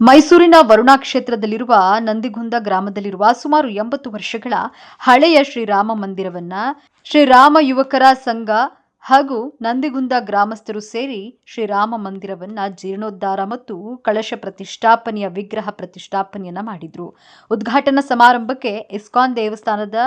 ಮೈಸೂರಿನ ವರುಣಾ ಕ್ಷೇತ್ರದಲ್ಲಿರುವ ನಂದಿಗುಂದ ಗ್ರಾಮದಲ್ಲಿರುವ ಸುಮಾರು ಎಂಬತ್ತು ವರ್ಷಗಳ ಹಳೆಯ ಶ್ರೀರಾಮ ಮಂದಿರವನ್ನ ಶ್ರೀರಾಮ ಯುವಕರ ಸಂಘ ಹಾಗೂ ನಂದಿಗುಂದ ಗ್ರಾಮಸ್ಥರು ಸೇರಿ ಶ್ರೀರಾಮ ಮಂದಿರವನ್ನ ಜೀರ್ಣೋದ್ಧಾರ ಮತ್ತು ಕಳಶ ಪ್ರತಿಷ್ಠಾಪನೆಯ ವಿಗ್ರಹ ಪ್ರತಿಷ್ಠಾಪನೆಯನ್ನ ಮಾಡಿದ್ರು. ಉದ್ಘಾಟನಾ ಸಮಾರಂಭಕ್ಕೆ ಇಸ್ಕಾನ್ ದೇವಸ್ಥಾನದ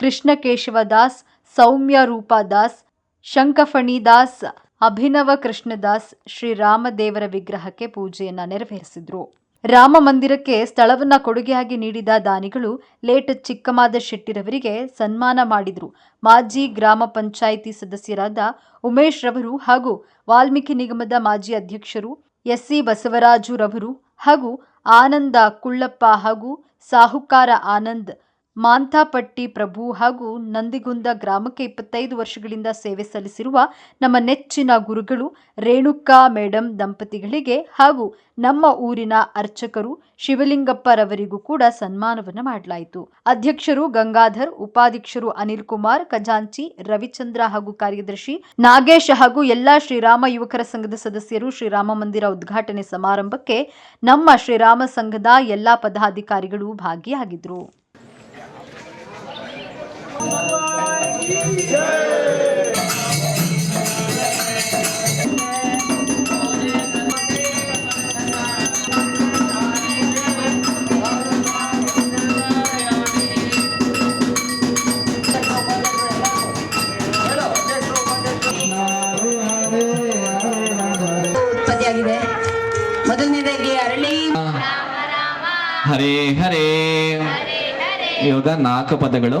ಕೃಷ್ಣಕೇಶವ ದಾಸ್, ಸೌಮ್ಯ ರೂಪಾ ದಾಸ್, ಶಂಕಫಣಿ ದಾಸ್ ಅಭಿನವ ಕೃಷ್ಣದಾಸ್ ಶ್ರೀರಾಮದೇವರ ವಿಗ್ರಹಕ್ಕೆ ಪೂಜೆಯನ್ನ ನೆರವೇರಿಸಿದ್ರು. ರಾಮ ಮಂದಿರಕ್ಕೆ ಸ್ಥಳವನ್ನ ಕೊಡುಗೆಯಾಗಿ ನೀಡಿದ ದಾನಿಗಳು ಲೇಟ್ ಚಿಕ್ಕಮಾದ ಶೆಟ್ಟಿರವರಿಗೆ ಸನ್ಮಾನ ಮಾಡಿದ್ರು. ಮಾಜಿ ಗ್ರಾಮ ಪಂಚಾಯಿತಿ ಸದಸ್ಯರಾದ ಉಮೇಶ್ ರವರು ಹಾಗೂ ವಾಲ್ಮೀಕಿ ನಿಗಮದ ಮಾಜಿ ಅಧ್ಯಕ್ಷರು ಎಸ್ಸಿ ಬಸವರಾಜು ರವರು ಹಾಗೂ ಆನಂದ ಕುಳ್ಳಪ್ಪ ಹಾಗೂ ಸಾಹುಕಾರ ಆನಂದ್ ಮಾಂಥಾಪಟ್ಟಿ ಪ್ರಭು ಹಾಗೂ ನಂದಿಗುಂದ ಗ್ರಾಮಕ್ಕೆ ಇಪ್ಪತ್ತೈದು ವರ್ಷಗಳಿಂದ ಸೇವೆ ಸಲ್ಲಿಸಿರುವ ನಮ್ಮ ನೆಚ್ಚಿನ ಗುರುಗಳು ರೇಣುಕಾ ಮೇಡಂ ದಂಪತಿಗಳಿಗೆ ಹಾಗೂ ನಮ್ಮ ಊರಿನ ಅರ್ಚಕರು ಶಿವಲಿಂಗಪ್ಪರವರಿಗೂ ಕೂಡ ಸನ್ಮಾನವನ್ನು ಮಾಡಲಾಯಿತು. ಅಧ್ಯಕ್ಷರು ಗಂಗಾಧರ್, ಉಪಾಧ್ಯಕ್ಷರು ಅನಿಲ್ ಕುಮಾರ್, ಖಜಾಂಚಿ, ರವಿಚಂದ್ರ ಹಾಗೂ ಕಾರ್ಯದರ್ಶಿ ನಾಗೇಶ್ ಹಾಗೂ ಎಲ್ಲಾ ಶ್ರೀರಾಮ ಯುವಕರ ಸಂಘದ ಸದಸ್ಯರು ಶ್ರೀರಾಮ ಮಂದಿರ ಉದ್ಘಾಟನೆ ಸಮಾರಂಭಕ್ಕೆ ನಮ್ಮ ಶ್ರೀರಾಮ ಸಂಘದ ಎಲ್ಲಾ ಪದಾಧಿಕಾರಿಗಳು ಭಾಗಿಯಾಗಿದ್ದರು ಹರೇ ಹರೇ. ಇವಾಗ ನಾಲ್ಕು ಪದಗಳು.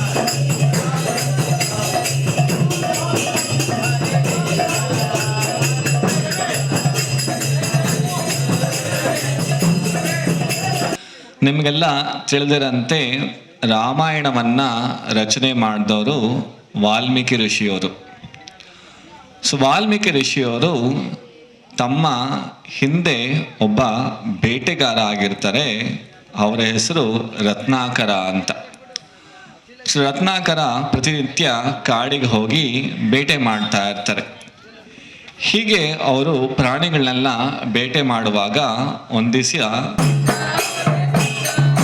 ನಿಮಗೆಲ್ಲ ತಿಳಿದಿರಂತೆ ರಾಮಾಯಣವನ್ನ ರಚನೆ ಮಾಡಿದವರು ವಾಲ್ಮೀಕಿ ಋಷಿಯವರು. ಸೊ, ವಾಲ್ಮೀಕಿ ಋಷಿಯವರು ತಮ್ಮ ಹಿಂದೆ ಒಬ್ಬ ಬೇಟೆಗಾರ ಆಗಿರ್ತಾರೆ. ಅವರ ಹೆಸರು ರತ್ನಾಕರ ಅಂತ. ಸೊ, ರತ್ನಾಕರ ಪ್ರತಿನಿತ್ಯ ಕಾಡಿಗೆ ಹೋಗಿ ಬೇಟೆ ಮಾಡ್ತಾ ಇರ್ತಾರೆ. ಹೀಗೆ ಅವರು ಪ್ರಾಣಿಗಳನ್ನೆಲ್ಲ ಬೇಟೆ ಮಾಡುವಾಗ ಒಂದ್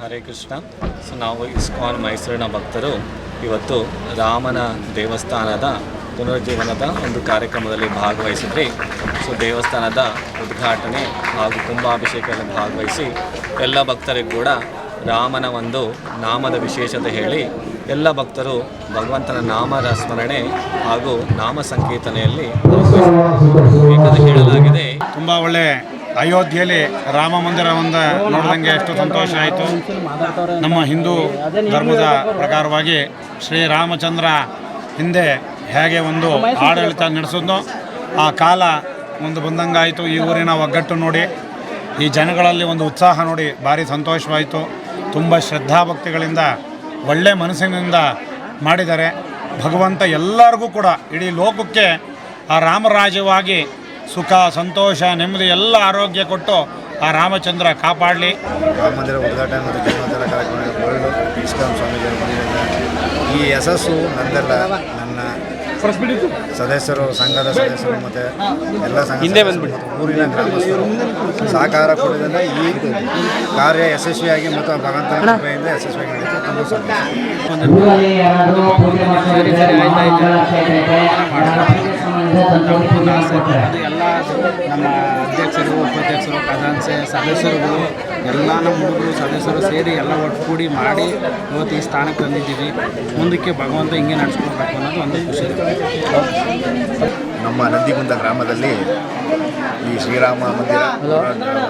ಹರೇ ಕೃಷ್ಣ. ಸೊ ನಾವು ಇಸ್ಕಾನ್ ಮೈಸೂರಿನ ಭಕ್ತರು ಇವತ್ತು ರಾಮನ ದೇವಸ್ಥಾನದ ಪುನರುಜ್ಜೀವನದ ಒಂದು ಕಾರ್ಯಕ್ರಮದಲ್ಲಿ ಭಾಗವಹಿಸಿದ್ರಿ. ಸೊ ದೇವಸ್ಥಾನದ ಉದ್ಘಾಟನೆ ಹಾಗೂ ಕುಂಭಾಭಿಷೇಕದಲ್ಲಿ ಭಾಗವಹಿಸಿ ಎಲ್ಲ ಭಕ್ತರಿಗೂ ಕೂಡ ರಾಮನ ಒಂದು ನಾಮದ ವಿಶೇಷತೆ ಹೇಳಿ ಎಲ್ಲ ಭಕ್ತರು ಭಗವಂತನ ನಾಮದ ಸ್ಮರಣೆ ಹಾಗೂ ನಾಮ ಸಂಕೀರ್ತನೆಯಲ್ಲಿ ಹೇಳಲಾಗಿದೆ ತುಂಬ ಒಳ್ಳೆ ಅಯೋಧ್ಯೆಯಲ್ಲಿ ರಾಮ ಮಂದಿರವನ್ನು ನೋಡಿದಂಗೆ ಎಷ್ಟು ಸಂತೋಷ ಆಯಿತು. ನಮ್ಮ ಹಿಂದೂ ಧರ್ಮದ ಪ್ರಕಾರವಾಗಿ ಶ್ರೀರಾಮಚಂದ್ರ ಹಿಂದೆ ಹೇಗೆ ಒಂದು ಆಡಳಿತ ನಡೆಸೋದು ಆ ಕಾಲ ಒಂದು ಬಂದಂಗಾಯಿತು. ಈ ಊರಿನ ಒಗ್ಗಟ್ಟು ನೋಡಿ, ಈ ಜನಗಳಲ್ಲಿ ಒಂದು ಉತ್ಸಾಹ ನೋಡಿ ಭಾರಿ ಸಂತೋಷವಾಯಿತು. ತುಂಬ ಶ್ರದ್ಧಾಭಕ್ತಿಗಳಿಂದ ಒಳ್ಳೆ ಮನಸ್ಸಿನಿಂದ ಮಾಡಿದ್ದಾರೆ. ಭಗವಂತ ಎಲ್ಲರಿಗೂ ಕೂಡ ಇಡೀ ಲೋಕಕ್ಕೆ ಆ ರಾಮರಾಜ್ಯವಾಗಿ ಸುಖ ಸಂತೋಷ ನೆಮ್ಮದಿ ಎಲ್ಲ ಆರೋಗ್ಯ ಕೊಟ್ಟು ಆ ರಾಮಚಂದ್ರ ಕಾಪಾಡಲಿ. ರಾಮ ಮಂದಿರ ಉದ್ಘಾಟನೆ ಮತ್ತು ಜನ್ಮೋತ್ಸವ ಕಾರ್ಯಕ್ರಮ ಒಳ್ಳೆ ಇಸ್ಕಾನ್ ಸ್ವಾಮೀಜಿಯವರು ಬಂದಿದ್ದಾರೆ ಈ ಯಶಸ್ಸು ನಂದಲ್ಲ ನನ್ನ ಸದಸ್ಯರು ಸಂಘದ ಸದಸ್ಯರು ಮತ್ತು ಎಲ್ಲ ಸಂಘ ಹಿಂದೆ ಊರಿನ ಗ್ರಾಮಸ್ಥರು ಸಹಕಾರ ಕೊಡೋದ್ರಿಂದ ಈ ಕಾರ್ಯ ಯಶಸ್ವಿಯಾಗಿ ಮತ್ತು ಭಗವಂತನ ಕೃಪೆಯಿಂದ ಯಶಸ್ವಿಯಾಗಿ ನಡೀತು ತುಂಬ ಸಂತೋಷ. ನಮ್ಮ ಅಧ್ಯಕ್ಷರು ಉಪಾಧ್ಯಕ್ಷರು ಖಜಾನ್ಸೆ ಸದಸ್ಯರುಗಳು ಎಲ್ಲ ನಮ್ಮ ಹುಡುಗರು ಸದಸ್ಯರು ಸೇರಿ ಎಲ್ಲ ಒಟ್ಟುಗೂಡಿ ಮಾಡಿ ಇವತ್ತು ಈ ಸ್ಥಾನಕ್ಕೆ ತಂದಿದ್ದೀವಿ ಮುಂದಕ್ಕೆ ಭಗವಂತ ಹಿಂಗೆ ನಡೆಸ್ಕೊಳ್ಬೇಕು ಅನ್ನೋದು ಒಂದು ಖುಷಿ ನಮ್ಮ ನಂದಿಗುಂದ ಗ್ರಾಮದಲ್ಲಿ ಈ ಶ್ರೀರಾಮ ಮಂದಿರ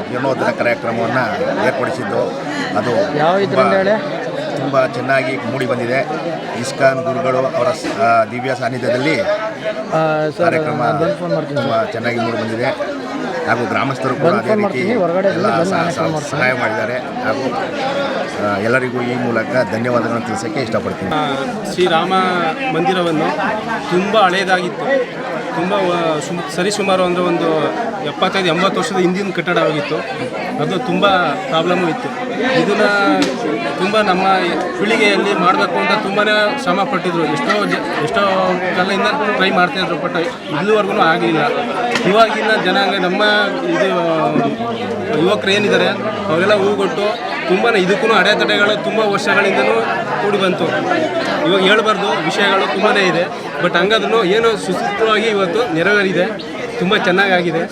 ಜೀರ್ಣೋದ್ಧಾರ ಕಾರ್ಯಕ್ರಮವನ್ನು ಏರ್ಪಡಿಸಿದ್ದು. ಅದು ತುಂಬ ಚೆನ್ನಾಗಿ ಮೂಡಿ ಬಂದಿದೆ. ಇಸ್ಕಾನ್ ಗುರುಗಳು ಅವರ ದಿವ್ಯ ಸಾನ್ನಿಧ್ಯದಲ್ಲಿ ಕಾರ್ಯಕ್ರಮ ತುಂಬ ಚೆನ್ನಾಗಿ ಮೂಡಿ ಬಂದಿದೆ. ಹಾಗೂ ಗ್ರಾಮಸ್ಥರು ಕೂಡ ಅದೇ ರೀತಿ ಎಲ್ಲ ಸಹ- ಸಹ- ಸಹಾಯ ಮಾಡಿದ್ದಾರೆ ಹಾಗೂ ಎಲ್ಲರಿಗೂ ಈ ಮೂಲಕ ಧನ್ಯವಾದಗಳನ್ನು ತಿಳಿಸೋಕ್ಕೆ ಇಷ್ಟಪಡ್ತೀನಿ. ಶ್ರೀರಾಮ ಮಂದಿರವನ್ನು ತುಂಬ ಹಳೆಯದಾಗಿತ್ತು ತುಂಬ ಸುಮ್ ಸರಿಸುಮಾರು ಅಂದರೆ ಒಂದು ಎಪ್ಪತ್ತೈದು ಎಂಬತ್ತು ವರ್ಷದ ಹಿಂದಿನ ಕಟ್ಟಡವಾಗಿತ್ತು. ಅದು ತುಂಬ ಪ್ರಾಬ್ಲಮ್ಮು ಇತ್ತು. ಇದನ್ನು ತುಂಬ ನಮ್ಮ ಪೀಳಿಗೆಯಲ್ಲಿ ಮಾಡಬೇಕು ಅಂತ ತುಂಬಾ ಶ್ರಮ ಪಟ್ಟಿದ್ರು. ಎಷ್ಟೋ ಜ ಎಷ್ಟೋ ಕಾಲದಿಂದ ಟ್ರೈ ಮಾಡ್ತಾಯಿದ್ರು ಬಟ್ ಇಲ್ಲಿವರೆಗೂ ಆಗಲಿಲ್ಲ ಇವಾಗಿನ ಜನಾಂಗ, ನಮ್ಮ ಇದು, ಯುವಕರು ಏನಿದ್ದಾರೆ ಅವರೆಲ್ಲ ಹೂ ಕೊಟ್ಟು ತುಂಬಾ ಇದಕ್ಕೂ ಅಡೆತಡೆಗಳು ತುಂಬ ವರ್ಷಗಳಿಂದನೂ ಕೂಡಿ ಬಂತು. ಇವಾಗ ಹೇಳ್ಬಾರ್ದು, ವಿಷಯಗಳು ತುಂಬಾ ಇದೆ, ಬಟ್ ಹಂಗಾದ್ರೂ ಏನೋ ಸುಸೂತ್ರವಾಗಿ ಇವತ್ತು ನೆರವೇರಿದೆ, ತುಂಬ ಚೆನ್ನಾಗಾಗಿದೆ.